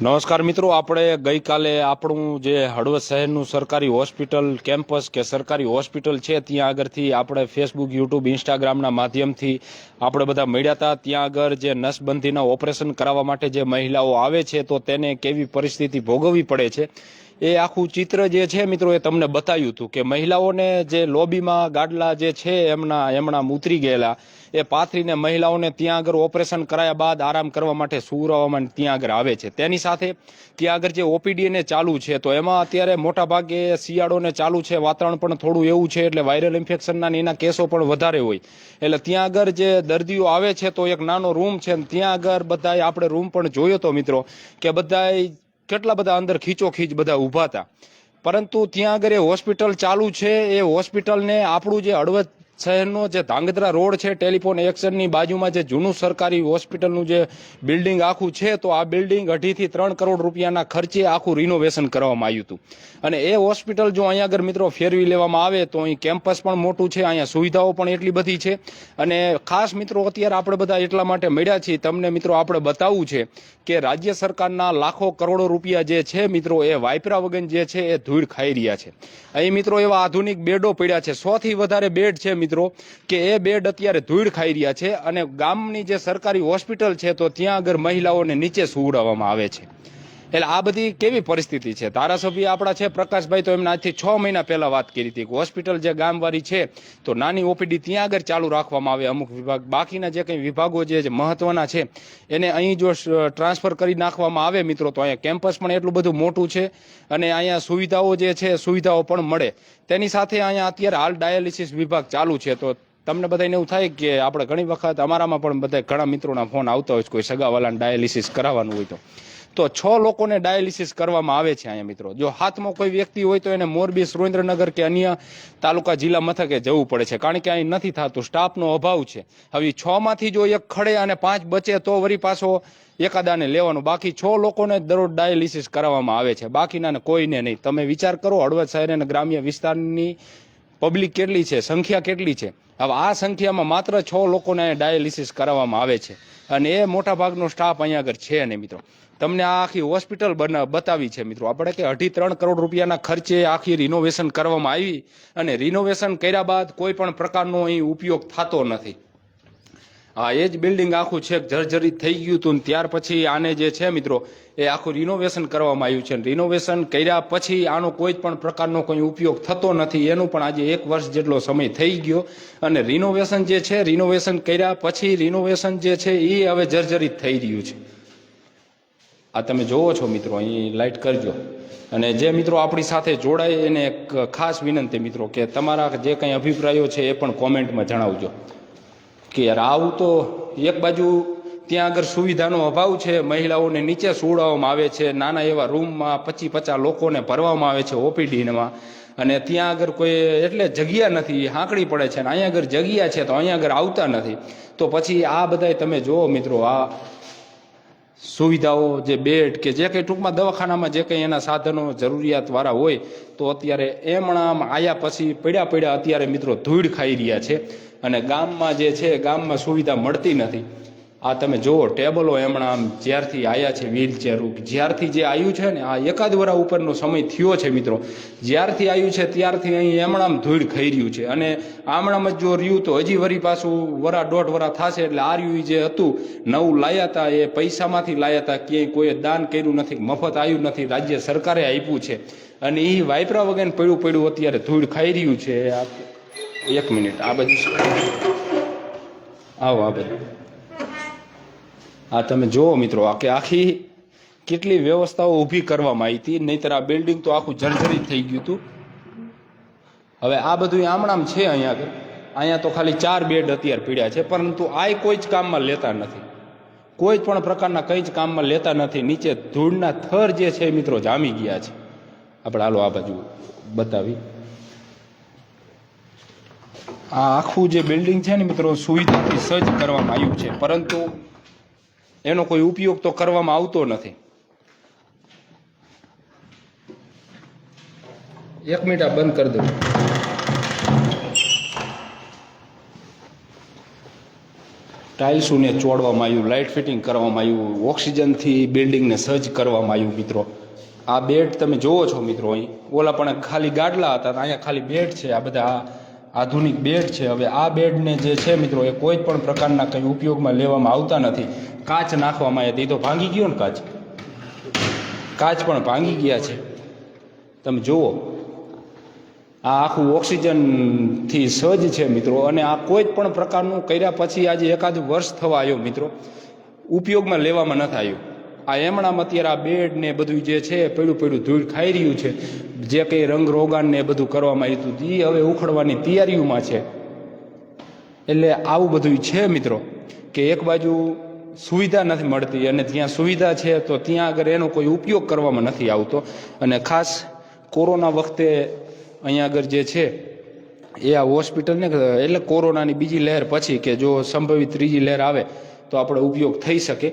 નમસ્કાર મિત્રો, આપણે ગઈકાલે આપણું જે હળવદ શહેરનું સરકારી હોસ્પિટલ કેમ્પસ કે સરકારી હોસ્પિટલ છે, ત્યાં આગળથી આપણે ફેસબુક યુટ્યુબ ઇન્સ્ટાગ્રામના માધ્યમથી આપણે બધા મળ્યા હતા. ત્યાં આગળ જે નસબંધીના ઓપરેશન કરાવવા માટે જે મહિલાઓ આવે છે, તો તેને કેવી પરિસ્થિતિ ભોગવવી પડે છે? એ આખું ચિત્ર જે છે મિત્રો, એ તમને બતાવ્યું હતું કે મહિલાઓને જે લોબીમાં ગાડલા જે છે, એમના એમણા ઉતરી ગયેલા. એ પાથરીને મહિલાઓને ત્યાં આગળ ઓપરેશન કરાયા બાદ આરામ કરવા માટે સુવરાવવામાં ત્યાં આગળ આવે છે. તેની સાથે ત્યાં આગળ જે ઓપીડી ને ચાલુ છે, તો એમાં અત્યારે મોટા ભાગે શિયાળોને ચાલુ છે, વાતાવરણ પણ થોડું એવું છે, એટલે વાયરલ ઇન્ફેક્શનના એના કેસો પણ વધારે હોય. એટલે ત્યાં આગળ જે દર્દીઓ આવે છે, તો એક નાનો રૂમ છે, ને ત્યાં આગળ બધા આપણે રૂમ પણ જોયો તો મિત્રો, કે બધા કેટલા બધા અંદર ખીચોખીચ બધા ઊભા હતા. પરંતુ ત્યાં આગળ એ હોસ્પિટલ ચાલુ છે, એ હોસ્પિટલને આપણું જે હળવદ શહેરનો જે ધાંગધ્રા રોડ છે, ટેલિફોન એક્શનની બાજુમાં જે જૂનું સરકારી હોસ્પિટલનું જે બિલ્ડિંગ આખું છે, તો આ બિલ્ડિંગ અઢીથી ત્રણ કરોડ રૂપિયાના ખર્ચે આખું રિનોવેશન કરવામાં આવ્યું હતું. અને એ હોસ્પિટલ જો અહીંયા આગળ મિત્રો ફેરવી લેવામાં આવે, તો અહીં કેમ્પસ પણ મોટું છે, અહીંયા સુવિધાઓ પણ એટલી બધી છે. અને ખાસ મિત્રો અત્યારે આપણે બધા એટલા માટે મળ્યા છીએ, તમને મિત્રો આપણે બતાવવું છે કે રાજ્ય સરકારના લાખો કરોડો રૂપિયા જે છે મિત્રો, એ વાયપરા વગન જે છે, એ ધૂળ ખાઈ રહ્યા છે. અહીં મિત્રો એવા આધુનિક બેડો પડ્યા છે સોથી વધારે બેડ છે મિત્રો. કે એ બેડ અત્યારે ધૂળ ખાઈ રહ્યા છે અને ગામની જે સરકારી હોસ્પિટલ છે, તો ત્યાં આગળ મહિલાઓને નીચે સુવડાવવામાં આવે છે. એટલે આ બધી કેવી પરિસ્થિતિ છે? ધારાસભ્ય આપણા છે, પ્રકાશભાઈ તો એમના આજથી છ મહિના પહેલા વાત કરી હતી કે હોસ્પિટલ જે ગામવાળી છે, તો નાની ઓપીડી ત્યાં આગળ ચાલુ રાખવામાં આવે અમુક વિભાગ. બાકીના જે કંઈ વિભાગો જે મહત્વના છે, એને અહીં જો ટ્રાન્સફર કરી નાખવામાં આવે મિત્રો, તો અહીંયા કેમ્પસ પણ એટલું બધું મોટું છે અને અહીંયા સુવિધાઓ જે છે, સુવિધાઓ પણ મળે. તેની સાથે અહીંયા અત્યારે હાલ ડાયાલિસિસ વિભાગ ચાલુ છે. તો તમને બધાને એવું થાય કે આપણે ઘણી વખત અમારામાં પણ બધા ઘણા મિત્રોના ફોન આવતા હોય છે, કોઈ સગાવાલાને ડાયાલિસિસ કરાવવાનું હોય તો. તો છ લોકોને ડાયાલિસિસ કરવામાં આવે છે અહીંયા મિત્રો. જો હાથમાં કોઈ વ્યક્તિ હોય તો એને મોરબી, સુરેન્દ્રનગર કે અન્ય તાલુકા જિલ્લા મથકે જવું પડે છે. કારણ કે અહીં નથી થતું. સ્ટાફનો અભાવ છે. હવે છ માંથી જો એક ખડે અને પાંચ બચે તો વળી પાછો એકાદાને લેવાનું. બાકી છ લોકોને દરરોજ ડાયાલિસિસ કરાવવામાં આવે છે. બાકીનાને કોઈને નહીં. તમે વિચાર કરો, હળવદ શહેર અને ગ્રામ્ય વિસ્તારની પબ્લિક કેટલી છે? સંખ્યા કેટલી છે? હવે આ સંખ્યામાં માત્ર છ લોકોને ડાયાલિસિસ કરાવવામાં આવે છે. અને એ મોટા ભાગનો સ્ટાફ અહીંયા આગળ છે નહીં મિત્રો. તમને આ આખી હોસ્પિટલ બતાવી છે મિત્રો. આપણે કે અઢી ત્રણ કરોડ રૂપિયાના ખર્ચે આખી રિનોવેશન કરવામાં આવી અને રિનોવેશન કર્યા બાદ કોઈ પણ પ્રકારનો અહીં ઉપયોગ થતો નથી. હા, એ જ બિલ્ડિંગ આખું છે જર્જરિત થઈ ગયું હતું ત્યાર પછી આને જે છે મિત્રો, એ આખું રિનોવેશન કરવામાં આવ્યું છે. રિનોવેશન કર્યા પછી આનો કોઈ પણ પ્રકારનો કોઈ ઉપયોગ થતો નથી. એનું પણ આજે એક વર્ષ જેટલો સમય થઈ ગયો. અને રિનોવેશન જે છે રિનોવેશન કર્યા પછી રિનોવેશન જે છે, એ હવે જર્જરિત થઈ રહ્યું છે. આ તમે જોવો છો મિત્રો, અહીં લાઇટ કરજો. અને જે મિત્રો આપણી સાથે જોડાય, એને એક ખાસ વિનંતી મિત્રો, કે તમારા જે કંઈ અભિપ્રાયો છે એ પણ કોમેન્ટમાં જણાવજો. કે યાર, આવું તો એક બાજુ ત્યાં આગળ સુવિધાનો અભાવ છે, મહિલાઓને નીચે સુવડાવવામાં આવે છે, નાના એવા રૂમમાં પચી પચાસ લોકોને ભરવામાં આવે છે ઓપીડીમાં, અને ત્યાં આગળ કોઈ એટલે જગ્યા નથી, હાંકડી પડે છે અને અહીંયા આગળ જગ્યા છે, તો અહીંયા આગળ આવતા નથી. તો પછી આ બધાય તમે જુઓ મિત્રો, આ સુવિધાઓ જે બેડ કે જે કંઈ ટૂંકમાં દવાખાનામાં જે કંઈ એના સાધનો જરૂરિયાતવાળા હોય, તો અત્યારે એમણામ આયા પછી પડ્યા પડ્યા અત્યારે મિત્રો ધૂળ ખાઈ રહ્યા છે. અને ગામમાં જે છે, ગામમાં સુવિધા મળતી નથી. આ તમે જુઓ, ટેબલો એમણા આમ જ્યારથી આવ્યા છે વ્હીલચેર જ્યારથી જે આવ્યું છે ને, આ એકાદ વરા ઉપરનો સમય થયો છે મિત્રો. જ્યારથી આવ્યું છે, ત્યારથી અહીં એમણામ ધૂળ ખાઈ છે. અને આમણામ જ રહ્યું તો હજી વરી પાછું વરા દોઢ વરા થશે એટલે આર્યું જે હતું, નવું લાયા હતા એ પૈસામાંથી લાયા હતા ક્યાંય કોઈએ દાન કર્યું નથી, મફત આવ્યું નથી, રાજ્ય સરકારે આપ્યું છે. અને એ વાયપરા વગર પડ્યું પડ્યું અત્યારે ધૂળ ખાઈ રહ્યું છે. આ એક મિનિટ, આ બધું આવો, આ બધું આ તમે જુઓ મિત્રો, આ કે આખી કેટલી વ્યવસ્થાઓ ઊભી કરવામાં આવી હતી. નહીતર આ બિલ્ડિંગ તો આખું જર્જરિત થઈ ગયું હતું. હવે આ બધું આમણામ છે અહીંયા આગળ. અહીંયા તો ખાલી ચાર બેડ અત્યારે પીડ્યા છે, પરંતુ આ કોઈ જ કામમાં લેતા નથી. કોઈ પણ પ્રકારના કંઈ જ કામમાં લેતા નથી. નીચે ધૂળના થર જે છે મિત્રો જામી ગયા છે. આપણે હાલો આ બાજુ બતાવી. આ આખું જે બિલ્ડિંગ છે ને મિત્રો, સુવિધાથી સજ્જ કરવામાં આવ્યું છે. પરંતુ એનો કોઈ ઉપયોગ તો કરવામાં આવતો નથી. એક મિનિટ આ બંધ કરી દઉં ટાઇલ્સોને ચોડવામાં આવ્યું લાઇટ ફિટિંગ કરવામાં આવ્યું ઓક્સિજનથી બિલ્ડિંગને સજ્જ કરવામાં આવ્યું મિત્રો. આ બેડ તમે જોવો છો મિત્રો અહીં. ઓલા પણ ખાલી ગાડલા હતા અહીંયા ખાલી બેડ છે આ બધા આધુનિક બેડ છે. હવે આ બેડને જે છે મિત્રો, એ કોઈ પણ પ્રકારના કંઈ ઉપયોગમાં લેવામાં આવતા નથી. કાચ નાખવામાં હતા. તો ભાંગી ગયો ને કાચ? કાચ પણ ભાંગી ગયા છે. તમે જુઓ, આ આખું ઓક્સિજનથી સજ્જ છે મિત્રો, અને આ કોઈ પણ પ્રકારનું કર્યા પછી આજે એકાદ વર્ષ થવા આવ્યો મિત્રો. ઉપયોગમાં લેવામાં નથી આવ્યું આ એમણામાં અત્યારે આ બેડ ને બધું જે છે, પેલું પેલું ધૂળ ખાઈ રહ્યું છે. જે કંઈ રંગ રોગાન ને બધું કરવામાં આવ્યું હતું એ હવે ઉખડવાની તૈયારીઓમાં છે. એટલે આવું બધું છે મિત્રો, કે એક બાજુ સુવિધા નથી મળતી અને જ્યાં સુવિધા છે, તો ત્યાં આગળ એનો કોઈ ઉપયોગ કરવામાં નથી આવતો. અને ખાસ કોરોના વખતે અહીંયા આગળ જે છે, એ આ હોસ્પિટલને એટલે કોરોનાની બીજી લહેર પછી કે જો સંભવિત ત્રીજી લહેર આવે, તો આપણે ઉપયોગ થઈ શકે.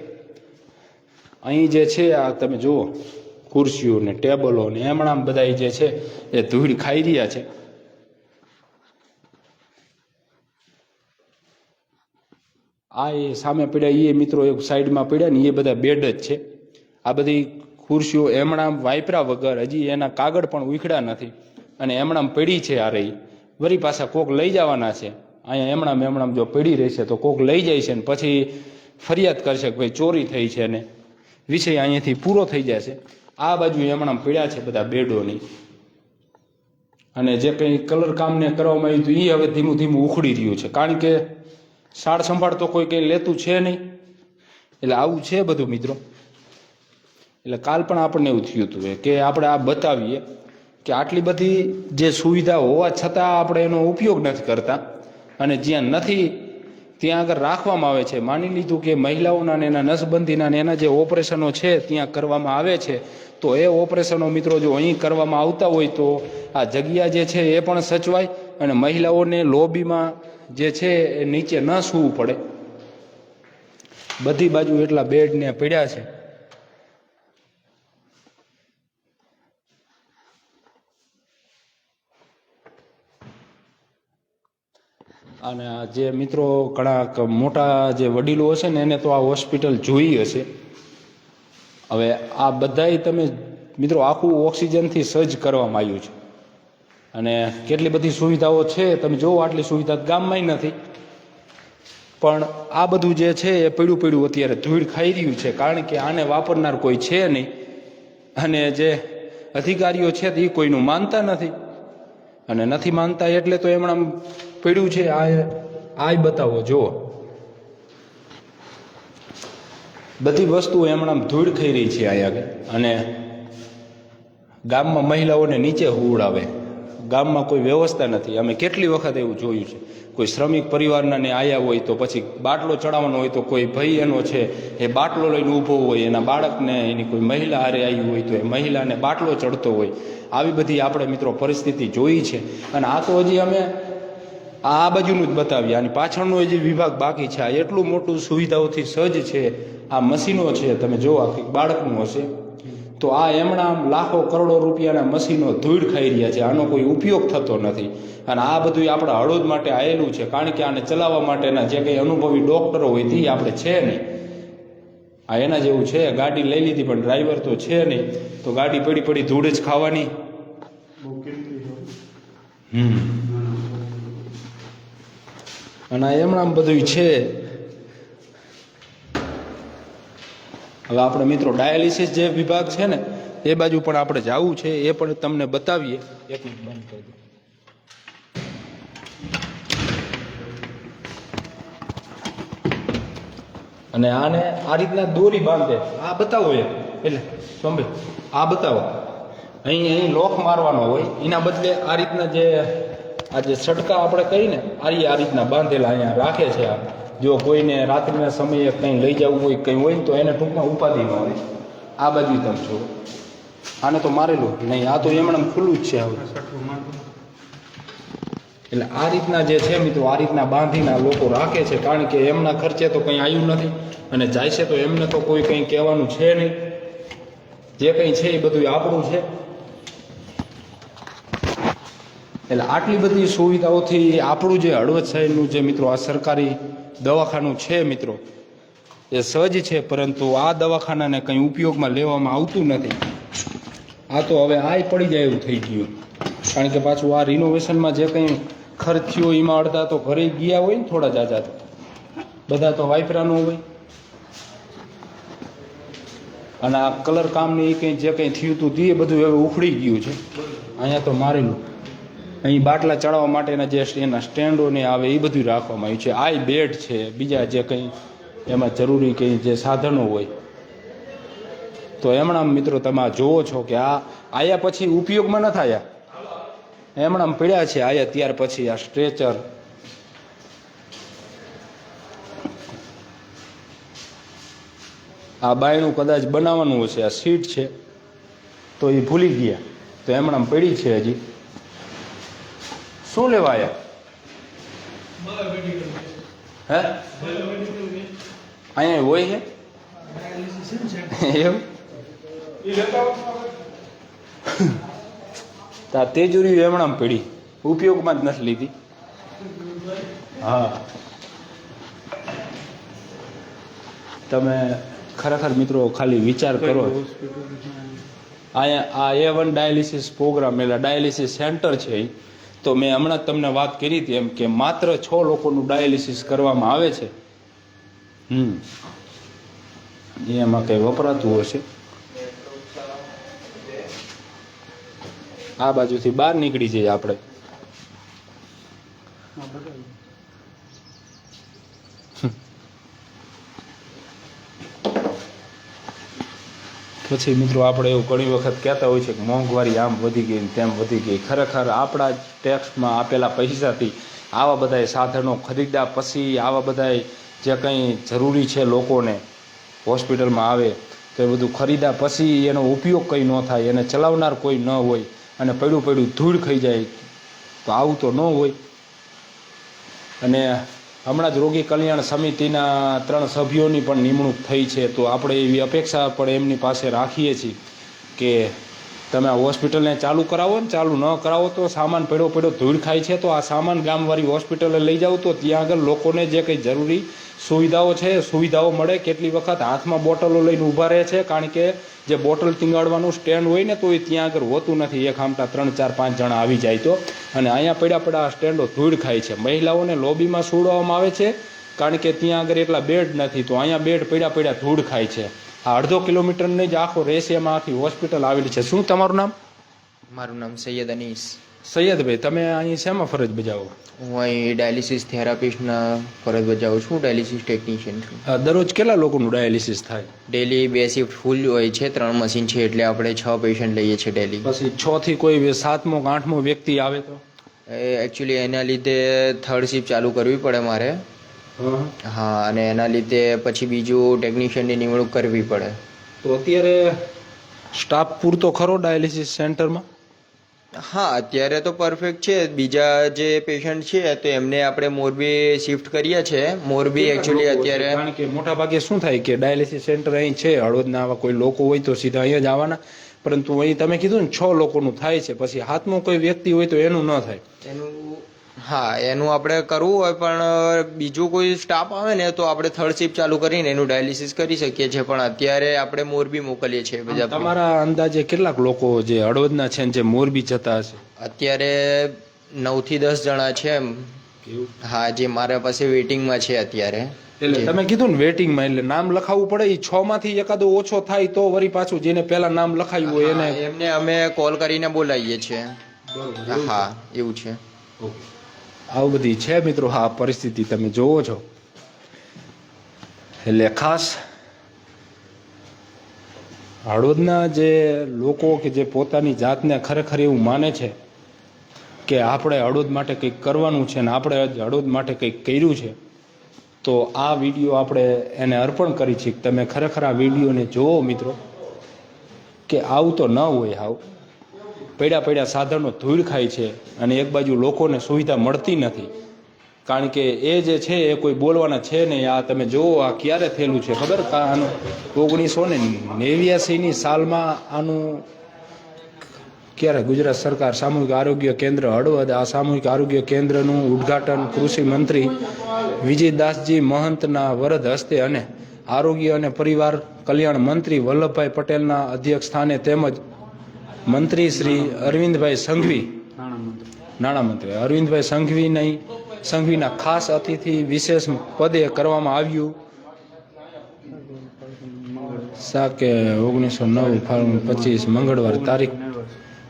અહીં જે છે, આ તમે જુઓ, ખુરશીઓ ને ટેબલો ને એમણામ બધા જે છે, એ ધૂળ ખાઈ રહ્યા છે. આ એ સામે પડ્યા એ મિત્રો એક સાઈડમાં પડ્યા ને એ બધા બેડ જ છે. આ બધી ખુરશીઓ એમણામ વાયપરા વગર હજી એના કાગળ પણ ઉખડ્યા નથી અને એમણામ પડી છે આ રહી વરી પાછા કોક લઈ જવાના છે. અહીંયા એમણામ એમણામ જો પડી રહેશે તો કોક લઈ જાય છે ને પછી ફરિયાદ કરશે કે ભાઈ ચોરી થઈ છે ને. વિષય અહીંયાથી પૂરો થઈ જશે. આ બાજુ એમણામ પીડ્યા છે બધા બેડોની. અને જે કંઈ કલર કામને કરવામાં આવ્યું હતું એ હવે ધીમું ધીમું ઉખડી રહ્યું છે. કારણ કે સાળ સંભાળ તો કોઈ કંઈ લેતું છે નહીં. એટલે આવું છે બધું મિત્રો. એટલે કાલ પણ આપણને એવું થયું હતું કે આપણે આ બતાવીએ કે આટલી બધી જે સુવિધા હોવા છતાં આપણે એનો ઉપયોગ નથી કરતા. અને જ્યાં નથી ત્યાં આગળ રાખવામાં આવે છે. માની લીધું કે મહિલાઓના ને એના નસબંધીના ને એના જે ઓપરેશનો છે ત્યાં કરવામાં આવે છે. તો એ ઓપરેશનો મિત્રો જો અહીં કરવામાં આવતા હોય તો આ જગ્યા જે છે એ પણ સચવાય અને મહિલાઓને લોબીમાં જે છે એ નીચે ન સૂવું પડે. બધી બાજુ એટલા બેડ ને પડ્યા છે. અને જે મિત્રો ઘણા મોટા જે વડીલો હશે ને એને તો આ હોસ્પિટલ જોઈ હશે. હવે આ બધાય તમે મિત્રો આખું ઓક્સિજનથી સજ્જ કરવામાં આવ્યું છે. અને કેટલી બધી સુવિધાઓ છે, તમે જુઓ આટલી સુવિધા ગામમાંય નથી. પણ આ બધું જે છે એ પડ્યું પડ્યું અત્યારે ધૂળ ખાઈ રહ્યું છે, કારણ કે આને વાપરનાર કોઈ છે નહીં. અને જે અધિકારીઓ છે તે કોઈનું માનતા નથી. અને નથી માનતા એટલે તો એમણે પડ્યું છે, આ આ બતાવો, જુઓ. બધી વસ્તુઓ આમ ધૂળ ખાઈ રહી છે અહીંયા આગળ. અને ગામમાં મહિલાઓને નીચે હુવડાવે. ગામમાં કોઈ વ્યવસ્થા નથી. અમે કેટલી વખત એવું જોયું છે. કોઈ શ્રમિક પરિવારના ને આયા હોય તો પછી બાટલો ચડાવવાનો હોય તો કોઈ ભાઈ એનો છે, એ બાટલો લઈને ઊભો હોય, એના બાળકને, એની કોઈ મહિલા હારે આવી હોય તો એ મહિલાને બાટલો ચડતો હોય. આવી બધી આપણે મિત્રો પરિસ્થિતિ જોઈ છે. અને આ તો હજી અમે આ બાજુનું જ બતાવીએ. અને પાછળનો જે વિભાગ બાકી છે આ એટલું મોટું સુવિધાઓથી સજ્જ છે આ મશીનો છે તમે જોવા કે બાળકનું હશે. તો આ એમણા લાખો કરોડો રૂપિયાના મશીનો ધૂળ ખાઈ રહ્યા છે. આનો કોઈ ઉપયોગ થતો નથી. અને આ બધું આપણા હળોદ માટે આવેલું છે. કારણ કે આને ચલાવવા માટેના જે કંઈ અનુભવી ડોક્ટરો હોય તે આપણે છે નહીં. આ એના જેવું છે. ગાડી લઈ લીધી પણ ડ્રાઈવર તો છે નહીં. તો ગાડી પડી પડી ધૂળ જ ખાવાની. હમ. અને આ એમણામ બધું છે. હવે આપણે મિત્રો ડાયાલિસિસ જે વિભાગ છે ને, એ બાજુ પણ આપણે જવું છે, એ પણ તમને બતાવીએ. એક મિનિટ બંધ કરી દો. અને આને આ રીતના દોરી બાંધે. આ બતાવો એ એટલે સોંબે આ બતાવો. અહીં અહીં લોક મારવાનો હોય, એના બદલે આ રીતના જે આ જે સટકા આપણે કહીને આરી આ રીતના બાંધેલા અહીંયા રાખે છે આ. જો કોઈને રાત્રિના સમયે કંઈ લઈ જવું હોય, કંઈ હોય ને તો એને ટૂંકમાં ઉપાધિ ન આવે આ બાજુ તમે જો આને તો મારેલું નહીં. આ તો એમણે ખુલ્લું જ છે હવે. એટલે આ રીતના જે છે મિત્રો, આ રીતના બાંધીને લોકો રાખે છે, કારણ કે એમના ખર્ચે તો કંઈ આવ્યું નથી. અને જાય છે તો એમને તો કોઈ કંઈ કહેવાનું છે નહીં. જે કંઈ છે એ બધું આપણું છે. એટલે આટલી બધી સુવિધાઓથી આપણું જે હળવદ શહેરનું જે મિત્રો, આ સરકારી દવાખાનું છે મિત્રો, એ સહજ છે, પરંતુ આ દવાખાનાને કંઈ ઉપયોગમાં લેવામાં આવતું નથી. આ તો હવે આય પડી જાય એવું થઈ ગયું. કારણ કે પાછું આ રિનોવેશનમાં જે કંઈ ખર્ચ થયો એમાં અડધા તો ઘરે ગયા હોય ને થોડા જાજા તો. બધા તો વાઇફરાનું હોય. અને આ કલર કામને એ કંઈ જે કંઈ થયું હતું તે બધું હવે ઉખડી ગયું છે. અહીંયા તો મારેલું. અહીં બાટલા ચડાવવા માટેના જે એના સ્ટેન્ડોને આવે એ બધું રાખવામાં આવ્યું છે. આ બેડ છે. બીજા જે કંઈ એમાં જરૂરી કંઈ જે સાધનો હોય. તો એમણા મિત્રો તમે જોવો છો કે આ આયા પછી ઉપયોગમાં ન થયા એમણામ પડ્યા છે આયા ત્યાર પછી આ સ્ટ્રેચર. આ બાયણું કદાચ બનાવવાનું હશે, આ સીટ છે, તો એ ભૂલી ગયા. તો એમણામ પડી છે હજી. શું લેવા આયા હે? અહીંયા હોય છે? એવું? તા તેજુરી એમણામ પડી ઉપયોગમાં જ નથી લીધી. હા. તમે ખરેખર મિત્રો ખાલી વિચાર કરો. અહીંયા આ એ વન ડાયાલિસિસ પ્રોગ્રામ એટલે ડાયાલિસિસ સેન્ટર છે ઈ. તો મેં હમણાં તમને વાત કરી હતી એમ કે માત્ર છ લોકોનું ડાયાલિસિસ કરવામાં આવે છે. હમ. એમાં કંઈ વપરાતું હશે? આ બાજુથી બહાર નીકળી જઈએ આપણે. પછી મિત્રો આપણે એવું ઘણી વખત કહેતા હોય છે કે મોંઘવારી આમ વધી ગઈ ને તેમ વધી ગઈ. ખરેખર આપણા ટેક્સમાં આપેલા પૈસાથી આવા બધાય સાધનો ખરીદ્યા પછી આવા બધાય જે કંઈ જરૂરી છે લોકોને હોસ્પિટલમાં આવે તો એ બધું ખરીદ્યા પછી એનો ઉપયોગ કંઈ ન થાય, એને ચલાવનાર કોઈ ન હોય અને પડ્યું પડ્યું ધૂળ ખાઈ જાય તો આવું તો ન હોય. અને હમણાં જ રોગી કલ્યાણ સમિતિના ત્રણ સભ્યોની પણ નિમણૂક થઈ છે. તો આપણે એવી અપેક્ષા પણ એમની પાસે રાખીએ છીએ કે તમે હોસ્પિટલને ચાલુ કરાવો ને ચાલુ ન કરાવો તો સામાન પડ્યો પડ્યો ધૂળ ખાય છે. તો આ સામાન ગામવાળી હોસ્પિટલે લઈ જાઓ તો ત્યાં આગળ લોકોને જે કંઈ જરૂરી સુવિધાઓ છે, સુવિધાઓ મળે. કેટલી વખત હાથમાં બોટલો લઈને ઊભા રહે છે, કારણ કે જે બોટલ ટીંગાડવાનું સ્ટેન્ડ હોય ને તો એ ત્યાં આગળ હોતું નથી. એક આમટા ત્રણ, ચાર, પાંચ જણા આવી જાય તો. અને અહીંયા પડ્યા પડ્યા આ સ્ટેન્ડો ધૂળ ખાય છે. મહિલાઓને લોબીમાં સુવડાવવામાં આવે છે, કારણ કે ત્યાં આગળ એટલા બેડ નથી, તો અહીંયા બેડ પડ્યા પડ્યા ધૂળ ખાય છે. આ અડધો કિલોમીટરને જ આખો રેસ આખી હોસ્પિટલ આવેલી છે. શું તમારું નામ? મારું નામ સૈયદ અનીસ. સૈયદભાઈ તમે અહીં શેમાં ફરજ બજાવો? હું અહીં ડાયાલિસિસ થેરાપિસ્ટના ફરજ બજાવું છું ડાયાલિસિસ ટેકનિશિયન છું. દરરોજ કેટલા લોકોનું ડાયાલિસિસ થાય? ડેલી બે શિફ્ટ ફૂલ હોય છે ત્રણ મશીન છે એટલે આપણે છ પેશન્ટ લઈએ છીએ ડેલી. પછી છ થી કોઈ સાતમો કે આઠમો વ્યક્તિ આવે તો? એકચ્યુઅલી એના લીધે થર્ડ શિફ્ટ ચાલુ કરવી પડે મારે. હા. અને એના લીધે પછી બીજું ટેકનિશિયનની નિમણૂક કરવી પડે. તો અત્યારે સ્ટાફ પૂરતો ખરો ડાયાલિસિસ સેન્ટરમાં? હા અત્યારે તો પરફેક્ટ છે. બીજા જે પેશન્ટ છે તો એમને આપણે મોરબી શિફ્ટ કરીએ છે. મોરબી એકચ્યુઅલી અત્યારે કારણ કે મોટા ભાગે શું થાય કે ડાયાલિસિસ સેન્ટર અહીં છે હળવદના આવા કોઈ લોકો હોય તો સીધા અહીંયા જ આવવાના. પરંતુ અહીં તમે કીધું ને છ લોકોનું થાય છે. પછી હાથમાં કોઈ વ્યક્તિ હોય તો એનું ન થાય. એનું હા એનું આપણે કરવું હોય પણ બીજું કોઈ સ્ટાફ આવે ને તો આપણે થર્ડ શિફ્ટ ચાલુ કરીને એનું ડાયાલિસિસ કરી શકીએ છીએ. પણ અત્યારે આપણે મોરબી મોકલીએ છીએ બધા તમારા અંદાજે કેટલાક લોકો જે હળવદના છે ને જે મોરબી જતા હશે? અત્યારે નવથી દસ જણા છે એમ. હા જે મારા પાસે વેઇટિંગમાં છે અત્યારે. એટલે તમે કીધું ને વેટિંગમાં એટલે નામ લખાવવું પડે. એ છ માંથી એકાદો ઓછો થાય તો વળી પાછું જેને પહેલા નામ લખાયું હોય એને એમને અમે કોલ કરીને બોલાવીએ છીએ. હા એવું છે. આવું બધી છે મિત્રો, આ પરિસ્થિતિ તમે જોવો છો. એટલે ખાસ હળવદના જે લોકો કે જે પોતાની જાતને ખરેખર એવું માને છે કે આપણે હળવદ માટે કંઈક કરવાનું છે અને આપણે હળવદ માટે કંઈક કર્યું છે, તો આ વીડિયો આપણે એને અર્પણ કરી છીએ. તમે ખરેખર આ વિડીયોને જોવો મિત્રો, કે આવું તો ન હોય હાવ. પડ્યા પડ્યા સાધનો ધૂળ ખાય છે અને એક બાજુ લોકોને સુવિધા મળતી નથી. કારણ કે એ જે છે એ કોઈ બોલવાના છે નહીં. આ તમે જુઓ, આ ક્યારે થયેલું છે ખબર? કા આનું ઓગણીસો ને નેવ્યાસીની સાલમાં આનું ક્યારે? ગુજરાત સરકાર સામૂહિક આરોગ્ય કેન્દ્ર હળવદ, આ સામૂહિક આરોગ્ય કેન્દ્રનું ઉદ્ઘાટન કૃષિ મંત્રી વિજયદાસજી મહંતના વરદ હસ્તે અને આરોગ્ય અને પરિવાર કલ્યાણ મંત્રી વલ્લભભાઈ પટેલના અધ્યક્ષ સ્થાને તેમજ મંત્રી શ્રી અરવિંદભાઈ સંઘવી. નાણામંત્રી. અરવિંદભાઈ સંઘવીની, સંઘવીના ખાસ અતિથિ વિશેષ પદે કરવામાં આવ્યું. સાકે ઓગણીસો નવ ફાળવણ પચીસ મંગળવાર તારીખ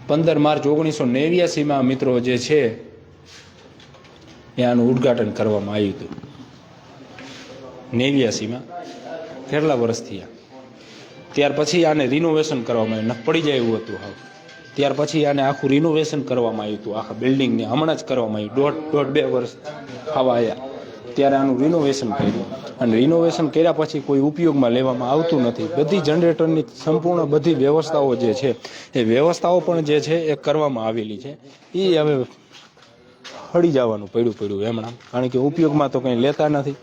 પંદર માર્ચ ઓગણીસો નેવ્યાસીમાં મિત્રો જે છે એ આનું ઉદ્ઘાટન કરવામાં આવ્યું હતું. નેવ્યાસીમાં, કેટલા વર્ષથી આ ત્યાર પછી આને રિનોવેશન કરવામાં આવ્યું. પડી જાય એવું હતું હાવ. ત્યાર પછી આને આખું રિનોવેશન કરવામાં આવ્યું હતું. આખા બિલ્ડિંગને હમણાં જ કરવામાં આવ્યું. દોઢ દોઢ બે વર્ષ થવા આવ્યા ત્યારે આનું રિનોવેશન કર્યું. અને રિનોવેશન કર્યા પછી કોઈ ઉપયોગમાં લેવામાં આવતું નથી. બધી જનરેટરની સંપૂર્ણ બધી વ્યવસ્થાઓ જે છે, એ વ્યવસ્થાઓ પણ જે છે, એ કરવામાં આવેલી છે. એ હવે હળી જવાનું પડ્યું પડ્યું એમણામ કારણ કે ઉપયોગમાં તો કંઈ લેતા નથી.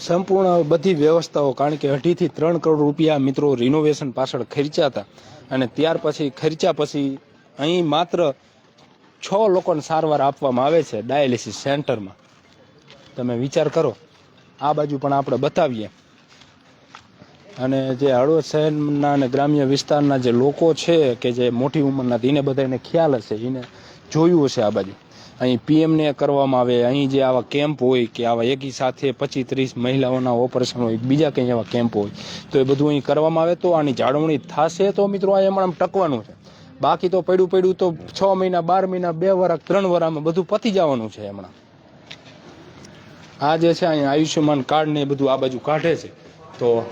સંપૂર્ણ બધી વ્યવસ્થાઓ, કારણ કે અઢીથી ત્રણ કરોડ રૂપિયા મિત્રો રિનોવેશન પાછળ ખર્ચ્યા અને ત્યાર પછી, ખર્ચ્યા પછી અહીં માત્ર છ લોકોને સારવાર આપવામાં આવે છે ડાયાલિસિસ સેન્ટરમાં. તમે વિચાર કરો, આ બાજુ પણ આપણે બતાવીએ. અને જે હળવદ શહેરના અને ગ્રામ્ય વિસ્તારના જે લોકો છે, કે જે મોટી ઉંમરના, એને બધાને ખ્યાલ હશે, એને જોયું હશે આ બાજુ. અહીં પીએમને કરવામાં આવે. અહીં જે આવા કેમ્પ હોય કે આવા એકી સાથે પચીસ ત્રીસ મહિલાઓના ઓપરેશન હોય, બીજા કંઈ એવા કેમ્પ હોય, તો એ બધું અહીં કરવામાં આવે. તો આની જાળવણી થશે તો મિત્રો આ એમાં ટકવાનું છે. બાકી તો પડ્યું પડ્યું તો છ મહિના, બાર મહિના, બે વરાક ત્રણ વરામાં બધું પતી જવાનું છે હમણાં. આ જે છે અહીં આયુષ્યમાન કાર્ડ ને બધું આ બાજુ કાઢે છે. તો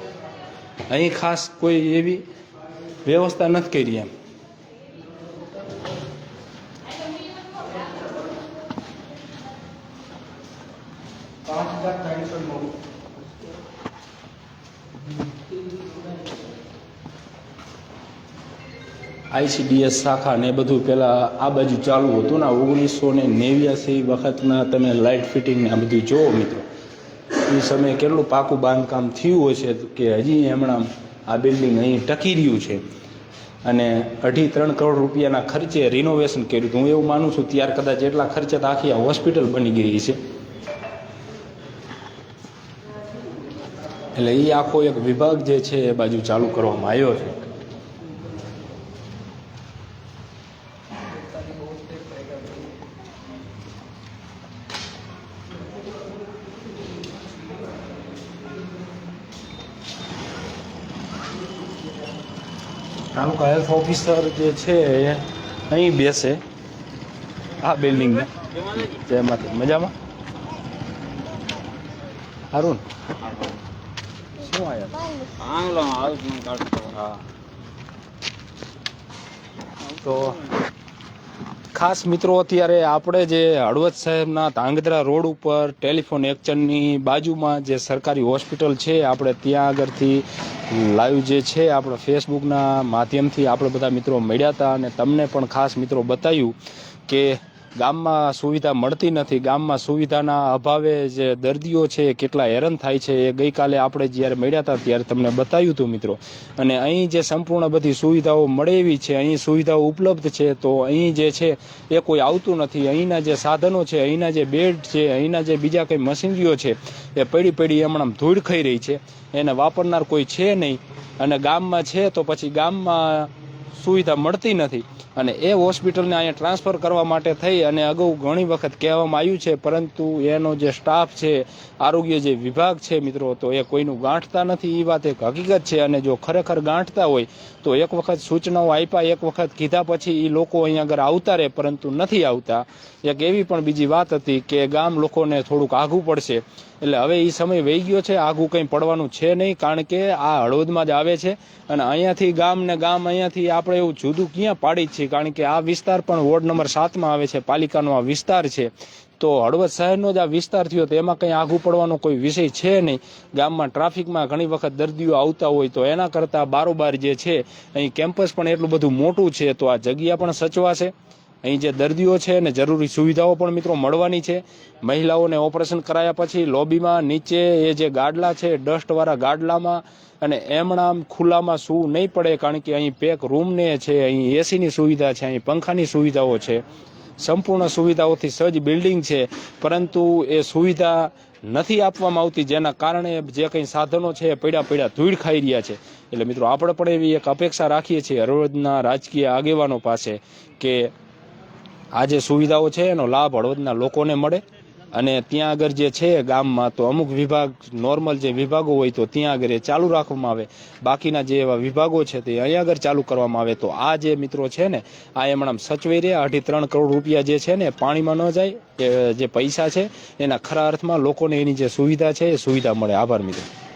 અહીં ખાસ કોઈ એવી વ્યવસ્થા નથી કરી એમ. આઈસીડીએસ શાખા ને બધું પહેલાં આ બાજુ ચાલુ હતું ને ઓગણીસો ને નેવ્યાસી વખતના તમે લાઇટ ફિટિંગ ને આ બધું જોવો મિત્રો એ સમયે કેટલું પાકું બાંધકામ થયું હશે કે હજી હમણાં આ બિલ્ડિંગ અહીં ટકી રહ્યું છે. અને અઢી ત્રણ કરોડ રૂપિયાના ખર્ચે રિનોવેશન કર્યું હતું. હું એવું માનું છું ત્યાર કદાચ એટલા ખર્ચે તો આખી આ હોસ્પિટલ બની ગઈ છે એટલે એ આખો એક વિભાગ જે છે એ બાજુ ચાલુ કરવામાં આવ્યો છે. તાલુકા હેલ્થ ઓફિસર જે છે એ અહીં બેસે. આ બિલ્ડિંગમાં જેમાંથી મજામાં? હારું શું આવ્યા તો ખાસ મિત્રો અત્યારે આપણે જે હળવદ સાહેબના ધાંગધ્રા રોડ ઉપર ટેલિફોન એક્ચનની બાજુમાં જે સરકારી હોસ્પિટલ છે, આપણે ત્યાં આગળથી લાઈવ જે છે આપણે ફેસબુકના માધ્યમથી આપણે બધા મિત્રો મળ્યા હતા અને તમને પણ ખાસ મિત્રો બતાવ્યું કે ગામમાં સુવિધા મળતી નથી. ગામમાં સુવિધાના અભાવે જે દર્દીઓ છે કેટલા હેરાન થાય છે, એ ગઈકાલે આપણે જ્યારે મળ્યા હતા ત્યારે તમને બતાવ્યું હતું મિત્રો. અને અહીં જે સંપૂર્ણ બધી સુવિધાઓ મળે એવી છે, અહીં સુવિધાઓ ઉપલબ્ધ છે, તો અહીં જે છે, એ કોઈ આવતું નથી. અહીંના જે સાધનો છે, અહીંના જે બેડ છે, અહીંના જે બીજા કંઈ મશીનરીઓ છે, એ પડી પડી હમણાં ધૂળ ખાઈ રહી છે. એને વાપરનાર કોઈ છે નહીં. અને ગામમાં છે તો પછી ગામમાં સુવિધા મળતી નથી. અને એ હોસ્પિટલને અહીંયા ટ્રાન્સફર કરવા માટે થઈ અને અગાઉ ઘણી વખત કહેવામાં આવ્યું છે, પરંતુ એનો જે સ્ટાફ છે, આરોગ્ય જે વિભાગ છે મિત્રો, તો એ કોઈનું ગાંઠતા નથી. એ વાત એક હકીકત છે અને જો ખરેખર ગાંઠતા હોય તો એક વખત સૂચનાઓ આપ્યા, એક વખત કીધા પછી એ લોકો અહીંયા આગળ આવતા રહે, પરંતુ નથી આવતા. એક એવી પણ બીજી વાત હતી કે ગામ લોકોને થોડુંક આઘું પડશે. એટલે હવે એ સમય વહી ગયો છે, આઘું કંઈ પડવાનું છે નહીં, કારણ કે આ હળવદમાં જ આવે છે. અને અહીંયાથી ગામ ને ગામ, અહીંયાથી આપણે એવું જુદું ક્યાં પાડી જ છીએ, કારણ કે આ વિસ્તાર પણ વોર્ડ નંબર સાતમાં આવે છે, પાલિકાનો આ વિસ્તાર છે. તો હળવદ શહેરનો જ આ વિસ્તાર થયો તો એમાં કંઈ આઘું પડવાનો કોઈ વિષય છે નહીં. ગામમાં ટ્રાફિકમાં ઘણી વખત દર્દીઓ આવતા હોય તો એના કરતાં બારોબાર જે છે, અહીં કેમ્પસ પણ એટલું બધું મોટું છે તો આ જગ્યા પણ સચવાશે. અહીં જે દર્દીઓ છે અને જરૂરી સુવિધાઓ પણ મિત્રો મળવાની છે. મહિલાઓને ઓપરેશન કરાયા પછી લોબીમાં નીચે એ જે ગાડલા છે, ડસ્ટવાળા ગાડલામાં અને એમણામ ખુલ્લામાં સૂવું નહીં પડે કારણ કે અહીં પેક રૂમને છે, અહીં એસીની સુવિધા છે, અહીં પંખાની સુવિધાઓ છે. સંપૂર્ણ સુવિધાઓથી સજ્જ બિલ્ડિંગ છે, પરંતુ એ સુવિધા નથી આપવામાં આવતી, જેના કારણે જે કંઈ સાધનો છે પડ્યા પડ્યા ધૂળ ખાઈ રહ્યા છે. એટલે મિત્રો, આપણે પણ એવી એક અપેક્ષા રાખીએ છીએ હળવદના રાજકીય આગેવાનો પાસે કે આ જે સુવિધાઓ છે, એનો લાભ હળવદના લોકોને મળે. અને ત્યાં આગળ જે છે ગામમાં, તો અમુક વિભાગ નોર્મલ જે વિભાગો હોય તો ત્યાં આગળ એ ચાલુ રાખવામાં આવે. બાકીના જે એવા વિભાગો છે તે અહીંયા આગળ ચાલુ કરવામાં આવે. તો આ જે મિત્રો છે ને, આ એમણામ સચવાઈ રહ્યા. અઢી ત્રણ કરોડ રૂપિયા જે છે ને પાણીમાં ન જાય. જે પૈસા છે, એના ખરા અર્થમાં લોકોને એની જે સુવિધા છે, એ સુવિધા મળે. આભાર મિત્રો.